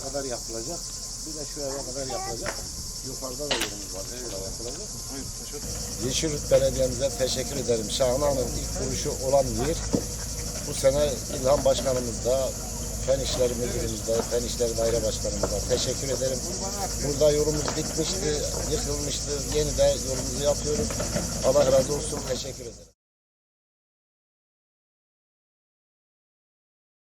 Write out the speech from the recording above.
kadar yapılacak. Bir de şu eve kadar yapılacak. Yukarıda da yerimiz var. Şurada yapılacak. Yeşilyurt Belediye'mize teşekkür ederim. Şahana'nın ilk kuruşu olan yer. Bu sene İlhan Başkanımız da, Fen İşleri Müdürümüz de, Fen İşleri Daire Başkanımız da teşekkür ederim. Burada yolumuz bitmişti, yıkılmıştı. Yeni de yolumuzu yapıyoruz. Allah razı olsun. Teşekkür ederim.